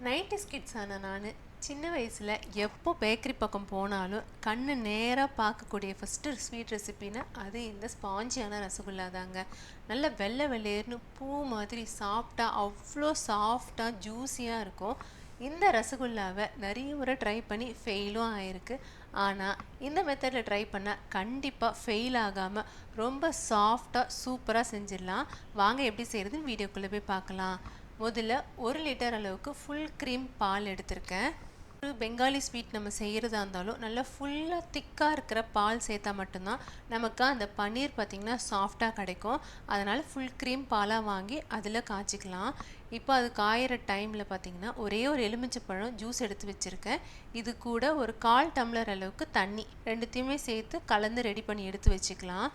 Nineties kids ஆன நான் சின்ன வயசில் எப்போ பேக்கரி பக்கம் போனாலும் கண்ணு நேராக பார்க்கக்கூடிய ஃபஸ்ட்டு ஸ்வீட் ரெசிபின்னா அது இந்த ஸ்பாஞ்சியான ரசகுல்லா தாங்க நல்ல வெள்ளை வெள்ளையர்னு பூ மாதிரி சாஃப்டாக அவ்வளோ சாஃப்டாக ஜூஸியாக இருக்கும் இந்த ரசகுல்லாவை நிறைய முறை ட்ரை பண்ணி ஃபெயிலும் ஆயிருக்கு ஆனால் இந்த மெத்தடில் ட்ரை பண்ணால் கண்டிப்பாக ஃபெயில் ஆகாமல் ரொம்ப சாஃப்டாக சூப்பராக செஞ்சிடலாம் வாங்க எப்படி செய்கிறதுன்னு வீடியோக்குள்ளே போய் பார்க்கலாம் முதல்ல ஒரு லிட்டர் அளவுக்கு ஃபுல் க்ரீம் பால் எடுத்திருக்கேன். ஒரு பெங்காலி ஸ்வீட் நம்ம செய்கிறதா இருந்தாலும் நல்லா ஃபுல்லாக திக்காக இருக்கிற பால் சேர்த்தா மட்டும்தான் நமக்கு அந்த பன்னீர் பார்த்திங்கன்னா சாஃப்டாக கிடைக்கும். அதனால் ஃபுல் க்ரீம் பாலாக வாங்கி அதில் காய்ச்சிக்கலாம். இப்போ அது காயிற டைமில் பார்த்திங்கன்னா ஒரே ஒரு எலுமிச்சப்பழம் ஜூஸ் எடுத்து வச்சுருக்கேன். இது கூட ஒரு கால் டம்ளர் அளவுக்கு தண்ணி ரெண்டுத்தையுமே சேர்த்து கலந்து ரெடி பண்ணி எடுத்து வச்சுக்கலாம்.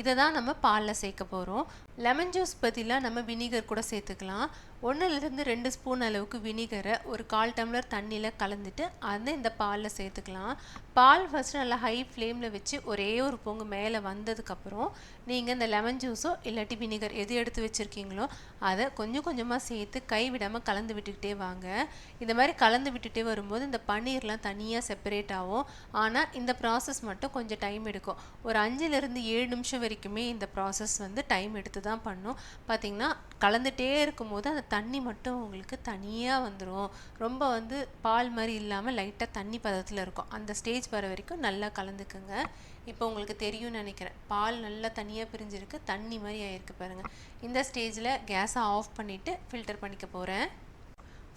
இதை தான் நம்ம பாலில் சேர்க்க போகிறோம் லெமன் ஜூஸ் பதிலாக நம்ம வினிகர் கூட சேர்த்துக்கலாம். ஒன்றுலேருந்து ரெண்டு ஸ்பூன் அளவுக்கு வினிகரை ஒரு கால் டம்ளர் தண்ணியில் கலந்துட்டு அதை இந்த பாலில் சேர்த்துக்கலாம். பால் ஃபஸ்ட்டு நல்லா ஹை ஃப்ளேமில் வச்சு ஒரே ஒரு பொங்கு மேலே வந்ததுக்கப்புறம் நீங்கள் இந்த லெமன் ஜூஸோ இல்லாட்டி வினிகர் எது எடுத்து வச்சுருக்கீங்களோ அதை கொஞ்சம் கொஞ்சமாக சேர்த்து கை விடாமல் கலந்து விட்டுக்கிட்டே வாங்க. இந்த மாதிரி கலந்து விட்டுட்டே வரும்போது இந்த பன்னீர்லாம் தனியாக செப்பரேட் ஆகும். ஆனால் இந்த ப்ராசஸ் மட்டும் கொஞ்சம் டைம் எடுக்கும். ஒரு அஞ்சுலேருந்து ஏழு நிமிஷம் வரைக்குமே இந்த ப்ராசஸ் வந்து டைம் எடுத்து தான் தான் பண்ணும். பார்த்திங்கன்னா கலந்துகிட்டே இருக்கும்போது அந்த தண்ணி மட்டும் உங்களுக்கு தனியாக வந்துடும் ரொம்ப வந்து பால் மாதிரி இல்லாமல் லைட்டாக தண்ணி பதத்தில் இருக்கும். அந்த ஸ்டேஜ் வர வரைக்கும் நல்லா கலந்துக்குங்க. இப்போ உங்களுக்கு தெரியும்னு நினைக்கிறேன். பால் நல்லா தனியாக பிரிஞ்சிருக்கு. தண்ணி மாதிரி ஆயிருக்கு பாருங்கள் இந்த ஸ்டேஜில் கேஸை ஆஃப் பண்ணிவிட்டு ஃபில்டர் பண்ணிக்க போகிறேன்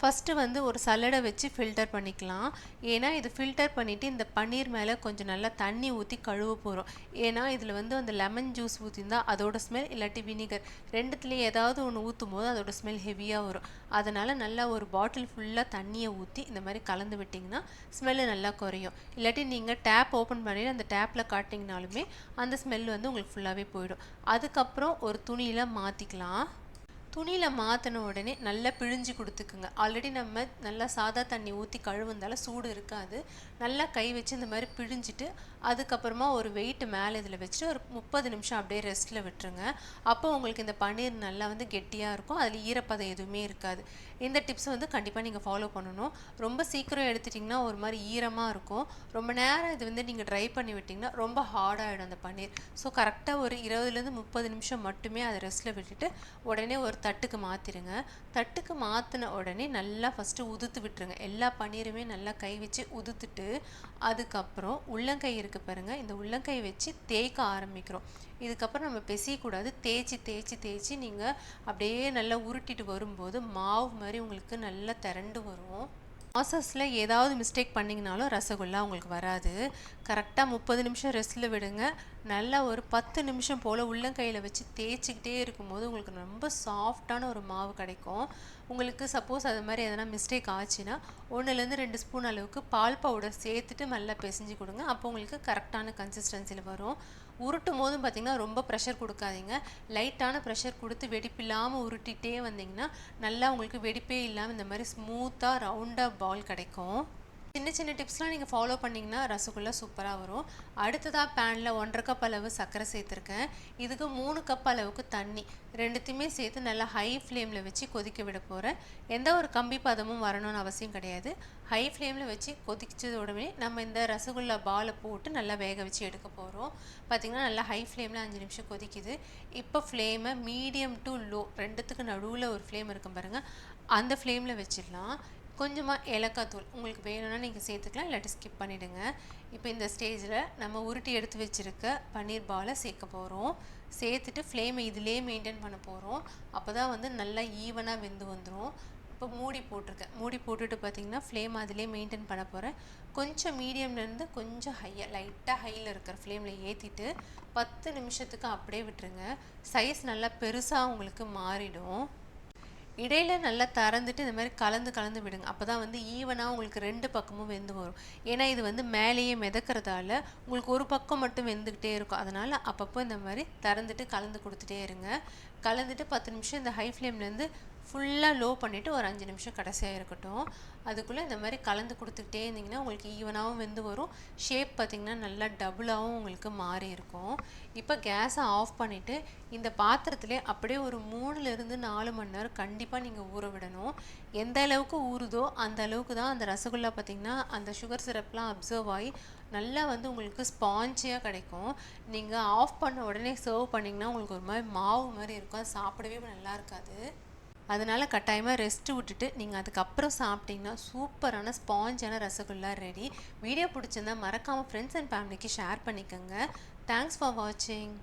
ஃபஸ்ட்டு வந்து ஒரு சல்லடை வச்சு ஃபில்டர் பண்ணிக்கலாம். ஏன்னா இது ஃபில்டர் பண்ணிவிட்டு இந்த பன்னீர் மேலே கொஞ்சம் நல்லா தண்ணி ஊற்றி கழுவ போகிறோம் ஏன்னா இதில் வந்து அந்த லெமன் ஜூஸ் ஊற்றிருந்தா அதோட ஸ்மெல் இல்லாட்டி வினிகர் ரெண்டுத்துலேயும் ஏதாவது ஒன்று ஊற்றும் போது அதோட ஸ்மெல் ஹெவியாக வரும். அதனால் நல்லா ஒரு பாட்டில் ஃபுல்லாக தண்ணியை ஊற்றி இந்த மாதிரி கலந்து விட்டிங்கன்னா ஸ்மெல்லு நல்லா குறையும். இல்லாட்டி நீங்கள் டேப் ஓப்பன் பண்ணி அந்த டேப்பில் காட்டிங்கனாலுமே அந்த ஸ்மெல் வந்து உங்களுக்கு ஃபுல்லாகவே போயிடும். அதுக்கப்புறம் ஒரு துணியில் மாற்றிக்கலாம் துணியில் மாற்றின உடனே நல்லா பிழிஞ்சு கொடுத்துக்குங்க. ஆல்ரெடி நம்ம நல்லா சாதா தண்ணி ஊற்றி கழுவுந்தால சூடு இருக்காது. நல்லா கை வச்சு இந்த மாதிரி பிழிஞ்சிட்டு அதுக்கப்புறமா ஒரு வெயிட் மேலே இதில் வச்சுட்டு ஒரு முப்பது நிமிஷம் அப்படியே ரெஸ்ட்டில் விட்டுருங்க. அப்போ உங்களுக்கு இந்த பன்னீர் நல்லா வந்து கெட்டியாக இருக்கும். அதில் ஈரப்பதம் எதுவுமே இருக்காது. இந்த டிப்ஸ் வந்து கண்டிப்பாக நீங்கள் ஃபாலோ பண்ணணும். ரொம்ப சீக்கிரம் எடுத்துட்டிங்கன்னா ஒரு மாதிரி ஈரமாக இருக்கும். ரொம்ப நேரம் இது வந்து நீங்கள் ட்ரை பண்ணி விட்டிங்கன்னா ரொம்ப ஹார்டாகிடும் அந்த பன்னீர். ஸோ கரெக்டாக ஒரு இருபதுலேருந்து முப்பது நிமிஷம் மட்டுமே அதை ரெஸ்ட்டில் விட்டுட்டு உடனே ஒரு தட்டுக்கு மாற்றிடுங்க தட்டுக்கு மாற்றின உடனே நல்லா ஃபஸ்ட்டு உதுத்து விட்டுருங்க. எல்லா பன்னீருமே நல்லா கை வச்சு உதுத்துட்டு அதுக்கப்புறம் உள்ளங்கை இருக்குது பாருங்கள் இந்த உள்ளங்கை வச்சு தேய்க்க ஆரம்பிக்கிறோம். இதுக்கப்புறம் நம்ம பெசியக்கூடாது. தேய்ச்சி தேய்ச்சி தேய்ச்சி நீங்கள் அப்படியே நல்லா உருட்டிட்டு வரும்போது மாவு மாதிரி உங்களுக்கு நல்லா திரண்டு வரும். ப்ராசஸில் ஏதாவது மிஸ்டேக் பண்ணிங்கனாலும் ரசகுல்லா உங்களுக்கு வராது. கரெக்டாக முப்பது நிமிஷம் ரெஸ்ட்டில் விடுங்க. நல்லா ஒரு பத்து நிமிஷம் போல் உள்ளங்கையில் வச்சு தேய்ச்சிக்கிட்டே இருக்கும்போது உங்களுக்கு ரொம்ப சாஃப்டான ஒரு மாவு கிடைக்கும். உங்களுக்கு சப்போஸ் அது மாதிரி எதனா மிஸ்டேக் ஆச்சுன்னா ஒன்றுலேருந்து ரெண்டு ஸ்பூன் அளவுக்கு பால் பவுடர் சேர்த்துட்டு நல்லா பிசைஞ்சு கொடுங்க. அப்போ உங்களுக்கு கரெக்டான கன்சிஸ்டன்சியில் வரும். உருட்டும் போதும் பார்த்திங்கன்னா ரொம்ப ப்ரெஷர் கொடுக்காதீங்க. லைட்டான ப்ரெஷர் கொடுத்து வெடிப்பில்லாமல் உருட்டிகிட்டே வந்தீங்கன்னா நல்லா உங்களுக்கு வெடிப்பே இல்லாமல் இந்த மாதிரி ஸ்மூத்தாக ரவுண்டாக பால் கிடைக்கும். சின்ன சின்ன டிப்ஸ்லாம் நீங்கள் ஃபாலோ பண்ணிங்கன்னா ரசகுல்லா சூப்பராக வரும். அடுத்ததாக பேனில் ஒன்றரை கப் அளவு சர்க்கரை சேர்த்துருக்கேன். இதுக்கு மூணு கப் அளவுக்கு தண்ணி. ரெண்டுத்தையுமே சேர்த்து நல்லா ஹை ஃப்ளேமில் வச்சு கொதிக்க விட போகிறேன் எந்த ஒரு கம்பி பதமும் வரணும்னு அவசியம் கிடையாது. ஹை ஃப்ளேமில் வச்சு கொதிச்சது உடனே நம்ம இந்த ரசகுல்லா பாலை போட்டு நல்லா வேக வச்சு எடுக்க போகிறோம் பார்த்திங்கன்னா நல்லா ஹை ஃப்ளேமில் அஞ்சு நிமிஷம் கொதிக்குது. இப்போ ஃப்ளேமை மீடியம் டு லோ ரெண்டுத்துக்கு நடுவில் ஒரு ஃப்ளேம் இருக்கும் பாருங்கள் அந்த ஃப்ளேமில் வச்சிடலாம். கொஞ்சமாக ஏலக்காய் தூள் உங்களுக்கு வேணும்னா நீங்கள் சேர்த்துக்கலாம் இல்லாட்டி ஸ்கிப் பண்ணிவிடுங்க இப்போ இந்த ஸ்டேஜில் நம்ம உருட்டி எடுத்து வச்சுருக்க பன்னீர் பாலை சேர்க்க போகிறோம் சேர்த்துட்டு ஃப்ளேமை இதிலே மெயின்டைன் பண்ண போகிறோம் அப்போ தான் வந்து நல்லா ஈவனாக வெந்து வந்துடும் இப்போ மூடி போட்டிருக்கேன். மூடி போட்டுட்டு பார்த்தீங்கன்னா ஃப்ளேம் அதிலே மெயின்டைன் பண்ண போகிறேன் கொஞ்சம் மீடியம்லேருந்து கொஞ்சம் ஹையாக லைட்டாக ஹையில் இருக்கிற ஃப்ளேமில் ஏற்றிட்டு பத்து நிமிஷத்துக்கு அப்படியே விட்டுருங்க. சைஸ் நல்லா பெருசாக உங்களுக்கு மாறிடும். இடையில நல்லா திறந்துட்டு இந்த மாதிரி கலந்து கலந்து விடுங்க. அப்போ தான் வந்து ஈவனாக உங்களுக்கு ரெண்டு பக்கமும் வெந்து வரும். ஏன்னா இது வந்து மேலேயே மிதக்கிறதால உங்களுக்கு ஒரு பக்கம் மட்டும் வெந்துக்கிட்டே இருக்கும். அதனால் அப்பப்போ இந்த மாதிரி திறந்துட்டு கலந்து கொடுத்துட்டே இருங்க. கலந்துட்டு பத்து நிமிஷம் இந்த ஹை ஃப்ளேம்லேருந்து ஃபுல்லாக லோ பண்ணிவிட்டு ஒரு அஞ்சு நிமிஷம் கடைசியாக இருக்கட்டும். அதுக்குள்ளே இந்த மாதிரி கலந்து கொடுத்துக்கிட்டே இருந்தீங்கன்னா உங்களுக்கு ஈவனாகவும் வெந்து வரும். ஷேப் பார்த்திங்கன்னா நல்லா டபுளாகவும் உங்களுக்கு மாறி இருக்கும். இப்போ கேஸை ஆஃப் பண்ணிவிட்டு இந்த பாத்திரத்துலேயே அப்படியே ஒரு மூணுலேருந்து நாலு மணி நேரம் கண்டிப்பாக நீங்கள் ஊற விடணும். எந்த அளவுக்கு ஊறுதோ அந்த அளவுக்கு தான் அந்த ரசகுல்லா பார்த்திங்கன்னா அந்த சுகர் சிரப்லாம் அப்சர்வ் ஆகி நல்லா வந்து உங்களுக்கு ஸ்பாஞ்சியாக கிடைக்கும். நீங்கள் ஆஃப் பண்ண உடனே சர்வ் பண்ணிங்கன்னா உங்களுக்கு ஒரு மாதிரி மாவு மாதிரி இருக்கும். அது சாப்பிடவே நல்லா இருக்காது. அதனால் கட்டாயமாக ரெஸ்ட் விட்டுட்டு நீங்கள் அதுக்கப்புறம் சாப்பிட்டீங்கன்னா சூப்பரான ஸ்பாஞ்சான ரசகுல்லா ரெடி வீடியோ பிடிச்சிருந்தா மறக்காமல் ஃப்ரெண்ட்ஸ் அண்ட் ஃபேமிலிக்கு ஷேர் பண்ணிக்கோங்க. தேங்க்ஸ் ஃபார் வாட்சிங்